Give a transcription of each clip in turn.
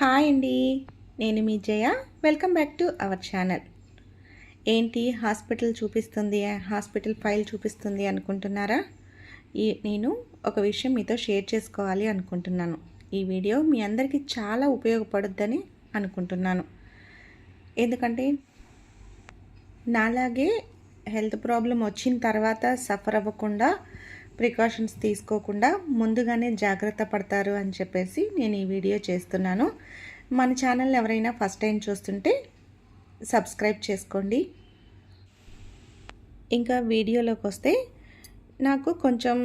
Hi అండి. నేను మీ Jaya. Welcome back to our channel. ఏంటి హాస్పిటల్ చూపిస్తుంది హాస్పిటల్ ఫైల్ చూపిస్తుంది అనుకుంటున్నారా? ఈ నేను ఒక విషయం మీతో షేర్ చేసుకోవాలి అనుకుంటున్నాను. ఈ వీడియో మీ అందరికీ చాలా ఉపయోగపడుద్దని అనుకుంటున్నాను. ఎందుకంటే నాలాగే హెల్త్ ప్రాబ్లం వచ్చిన తర్వాత సఫర్ అవ్వకుండా ప్రికాషన్స్ తీసుకోకుండా ముందుగానే జాగ్రత్త పడతారు అని చెప్పేసి నేను ఈ వీడియో చేస్తున్నాను. మన ఛానల్ ఎవరైనా ఫస్ట్ టైం చూస్తుంటే సబ్స్క్రైబ్ చేసుకోండి. ఇంకా వీడియోలోకి వస్తే నాకు కొంచెం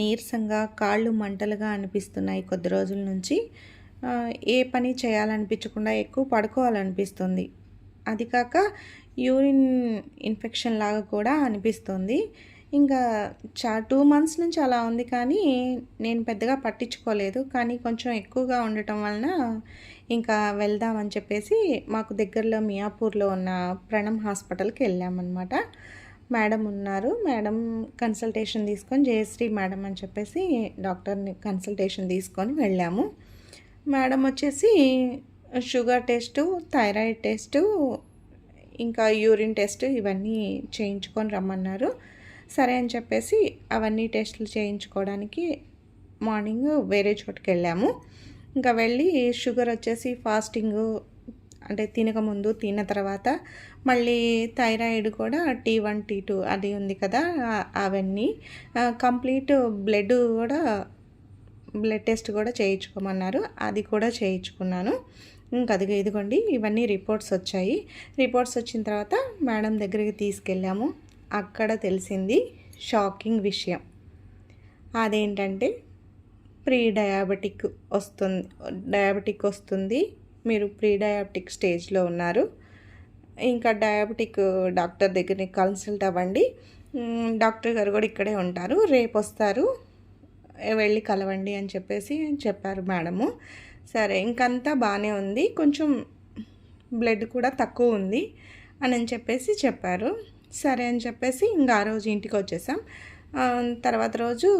నీరసంగా కాళ్ళు మంటలుగా అనిపిస్తున్నాయి కొద్ది రోజుల నుంచి. ఏ పని చేయాలనిపించకుండా ఎక్కువ పడుకోవాలనిపిస్తుంది. అది కాక యూరిన్ ఇన్ఫెక్షన్ లాగా కూడా అనిపిస్తుంది. ఇంకా చా టూ మంత్స్ నుంచి అలా ఉంది కానీ నేను పెద్దగా పట్టించుకోలేదు. కానీ కొంచెం ఎక్కువగా ఉండటం వలన ఇంకా వెళ్దామని చెప్పేసి మాకు దగ్గరలో మియాపూర్లో ఉన్న ప్రణమ్ హాస్పిటల్కి వెళ్ళామన్నమాట. మేడం ఉన్నారు. మేడం కన్సల్టేషన్ తీసుకొని జయశ్రీ మేడం అని చెప్పేసి డాక్టర్ని కన్సల్టేషన్ తీసుకొని వెళ్ళాము. మేడం వచ్చేసి షుగర్ టెస్టు థైరాయిడ్ టెస్టు ఇంకా యూరిన్ టెస్ట్ ఇవన్నీ చేయించుకొని రమ్మన్నారు. సరే అని చెప్పేసి అవన్నీ టెస్టులు చేయించుకోవడానికి మార్నింగ్ వేరే చోటుకి వెళ్ళాము. ఇంకా వెళ్ళి షుగర్ వచ్చేసి ఫాస్టింగ్ అంటే తినకముందు తిన్న తర్వాత మళ్ళీ థైరాయిడ్ కూడా టీ వన్ టీ టూ అది ఉంది కదా అవన్నీ కంప్లీట్ బ్లడ్ కూడా బ్లడ్ టెస్ట్ కూడా చేయించుకోమన్నారు. అది కూడా చేయించుకున్నాను. ఇంకా అదిగో ఇదిగోండి ఇవన్నీ రిపోర్ట్స్ వచ్చాయి. రిపోర్ట్స్ వచ్చిన తర్వాత మేడం దగ్గరికి తీసుకెళ్ళాము. అక్కడ తెలిసింది షాకింగ్ విషయం. అదేంటంటే ప్రీ డయాబెటిక్ వస్తుంది డయాబెటిక్ వస్తుంది. మీరు ప్రీ డయాబెటిక్ స్టేజ్లో ఉన్నారు. ఇంకా డయాబెటిక్ డాక్టర్ దగ్గరికి కన్సల్ట్ అవ్వండి. డాక్టర్ గారు కూడా ఇక్కడే ఉంటారు. రేపు వస్తారు. వెళ్ళి కలవండి అని చెప్పేసి చెప్పారు మేడము. సరే ఇంకంతా బాగానే ఉంది. కొంచెం బ్లడ్ కూడా తక్కువ ఉంది అని చెప్పేసి చెప్పారు. సరే అని చెప్పేసి ఇంకా ఆ రోజు ఇంటికి వచ్చేసాం. తర్వాత రోజు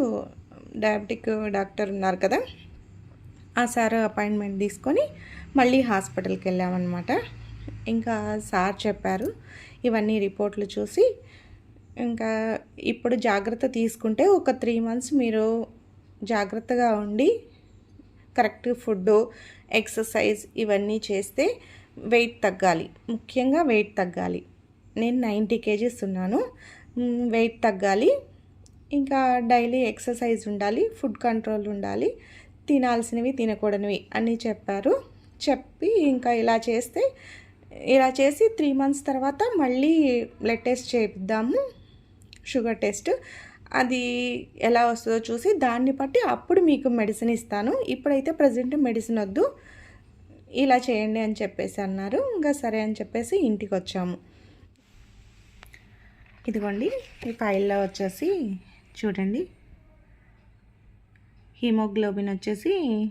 డయాబెటిక్ డాక్టర్ ఉన్నారు కదా ఆ సార్ అపాయింట్మెంట్ తీసుకొని మళ్ళీ హాస్పిటల్కి వెళ్ళామన్నమాట. ఇంకా సార్ చెప్పారు ఇవన్నీ రిపోర్ట్లు చూసి ఇంకా ఇప్పుడు జాగ్రత్త తీసుకుంటే ఒక త్రీ మంత్స్ మీరు జాగ్రత్తగా ఉండి కరెక్ట్ ఫుడ్ ఎక్సర్సైజ్ ఇవన్నీ చేస్తే వెయిట్ తగ్గాలి. ముఖ్యంగా వెయిట్ తగ్గాలి. నేను నైంటీ కేజీస్ ఉన్నాను. వెయిట్ తగ్గాలి. ఇంకా డైలీ ఎక్సర్సైజ్ ఉండాలి ఫుడ్ కంట్రోల్ ఉండాలి తినాల్సినవి తినకూడనివి అని చెప్పారు. చెప్పి ఇంకా ఇలా చేస్తే ఇలా చేసి త్రీ మంత్స్ తర్వాత మళ్ళీ బ్లడ్ టెస్ట్ చేయిద్దాము షుగర్ టెస్ట్. అది ఎలా వస్తుందో చూసి దాన్ని బట్టి అప్పుడు మీకు మెడిసిన్ ఇస్తాను. ఇప్పుడైతే ప్రజెంట్ మెడిసిన్ వద్దు. ఇలా చేయండి అని చెప్పేసి అన్నారు. ఇంకా సరే అని చెప్పేసి ఇంటికి వచ్చాము. ఇదిగోండి ఈ ఫైల్లో వచ్చేసి చూడండి. హీమోగ్లోబిన్ వచ్చేసి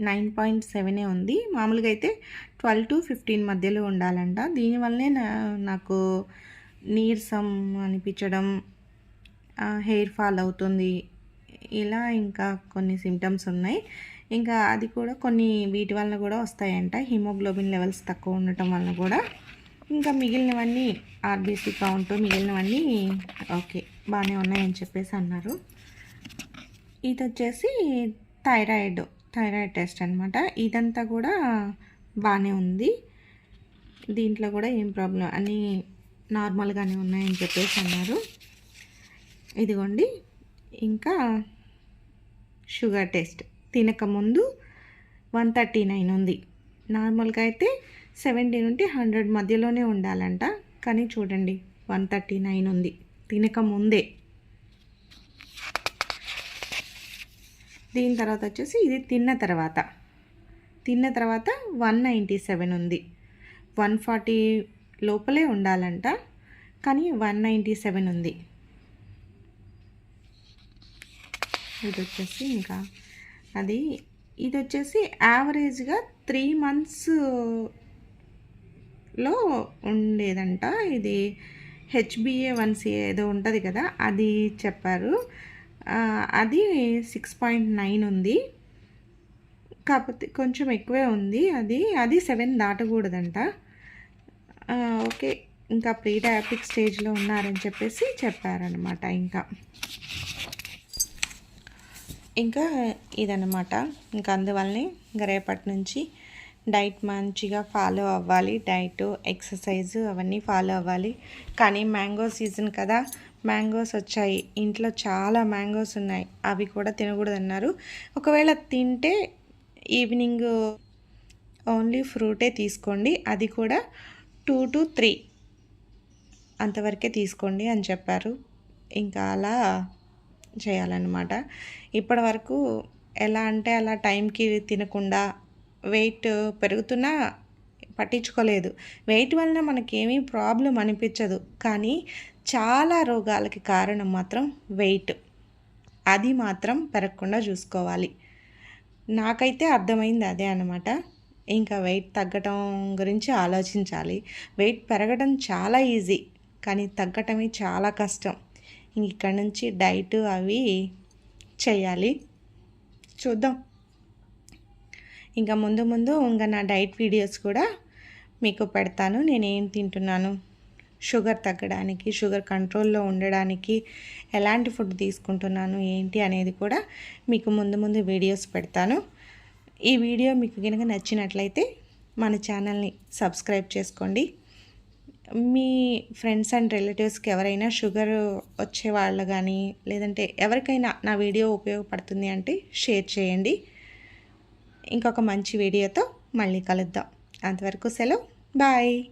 నైన్ పాయింట్ సెవెనే ఉంది. మామూలుగా అయితే ట్వెల్వ్ టు ఫిఫ్టీన్ మధ్యలో ఉండాలంట. దీనివల్లనే నా- నాకు నీరసం అనిపించడం హెయిర్ ఫాల్ అవుతుంది. ఇలా ఇంకా కొన్ని సిమ్టమ్స్ ఉన్నాయి. ఇంకా అది కూడా కొన్ని వీటి వలన కూడా వస్తాయంట. హిమోగ్లోబిన్ లెవెల్స్ తక్కువ ఉండటం వలన కూడా. ఇంకా మిగిలినవన్నీ ఆర్బీసీ కౌంట్ మిగిలినవన్నీ ఓకే బాగానే ఉన్నాయని చెప్పేసి అన్నారు. ఇది వచ్చేసి థైరాయిడ్ థైరాయిడ్ టెస్ట్ అనమాట ఇదంతా కూడా బాగానే ఉంది. దీంట్లో కూడా ఏం ప్రాబ్లం అన్నీ నార్మల్గానే ఉన్నాయని చెప్పేసి అన్నారు. ఇదిగోండి ఇంకా షుగర్ టెస్ట్. తినకముందు వన్ థర్టీ నైన్ ఉంది. నార్మల్గా అయితే సెవెంటీ నుండి హండ్రెడ్ మధ్యలోనే ఉండాలంట. కానీ చూడండి వన్ థర్టీ నైన్ ఉంది. తినకముందే దీని తర్వాత వచ్చేసి ఇది తిన్న తర్వాత. తిన్న తర్వాత వన్ నైంటీ సెవెన్ ఉంది. వన్ ఫార్టీ లోపలే ఉండాలంట. కానీ వన్ నైంటీ సెవెన్ ఉంది. ఇది వచ్చేసి ఇంకా అది ఇది వచ్చేసి యావరేజ్గా త్రీ మంత్స్ లో ఉండేదంట. ఇది హెచ్బిఏ వన్ సిఏ ఏదో ఉంటుంది కదా అది చెప్పారు. అది సిక్స్ పాయింట్ నైన్ ఉంది. కాకపోతే కొంచెం ఎక్కువే ఉంది. అది అది సెవెన్ దాటకూడదంట. ఓకే. ఇంకా ప్రీ డయాబెటిక్ స్టేజ్లో ఉన్నారని చెప్పేసి చెప్పారనమాట ఇంకా. ఇంకా ఇదన్నమాట. ఇంకా అందువల్లనే ఇంకా రేపటి నుంచి డైట్ మంచిగా ఫాలో అవ్వాలి. డైట్ ఎక్సర్సైజ్ అవన్నీ ఫాలో అవ్వాలి. కానీ మ్యాంగో సీజన్ కదా మ్యాంగోస్ వచ్చాయి. ఇంట్లో చాలా మ్యాంగోస్ ఉన్నాయి. అవి కూడా తినకూడదన్నారు. ఒకవేళ తింటే ఈవినింగ్ ఓన్లీ ఫ్రూటే తీసుకోండి. అది కూడా టూ టు త్రీ అంతవరకే తీసుకోండి అని చెప్పారు. ఇంకా అలా చేయాలన్నమాట. ఇప్పటి వరకు ఎలా అంటే అలా టైంకి తినకుండా వెయిట్ పెరుగుతున్నా పట్టించుకోలేదు. వెయిట్ వలన మనకేమీ ప్రాబ్లం అనిపించదు. కానీ చాలా రోగాలకి కారణం మాత్రం వెయిట్. అది మాత్రం పెరగకుండా చూసుకోవాలి. నాకైతే అర్థమైంది అదే అనమాట ఇంకా వెయిట్ తగ్గటం గురించి ఆలోచించాలి. వెయిట్ పెరగడం చాలా ఈజీ. కానీ తగ్గటమే చాలా కష్టం. ఇంక ఇక్కడ నుంచి డైట్ అవి చేయాలి. చూద్దాం. ఇంకా ముందు ముందు ఇంకా నా డైట్ వీడియోస్ కూడా మీకు పెడతాను. నేను ఏం తింటున్నాను? షుగర్ తగ్గడానికి షుగర్ కంట్రోల్లో ఉండడానికి ఎలాంటి ఫుడ్ తీసుకుంటున్నాను ఏంటి అనేది కూడా మీకు ముందు ముందు వీడియోస్ పెడతాను. ఈ వీడియో మీకు కనుక నచ్చినట్లయితే మన ఛానల్ని సబ్స్క్రైబ్ చేసుకోండి. మీ ఫ్రెండ్స్ అండ్ రిలేటివ్స్కి ఎవరైనా షుగర్ వచ్చే వాళ్ళు కానీ లేదంటే ఎవరికైనా నా వీడియో ఉపయోగపడుతుంది అంటే షేర్ చేయండి. ఇంకొక మంచి వీడియోతో మళ్ళీ కలుద్దాం. అంతవరకు సెలవు. బాయ్.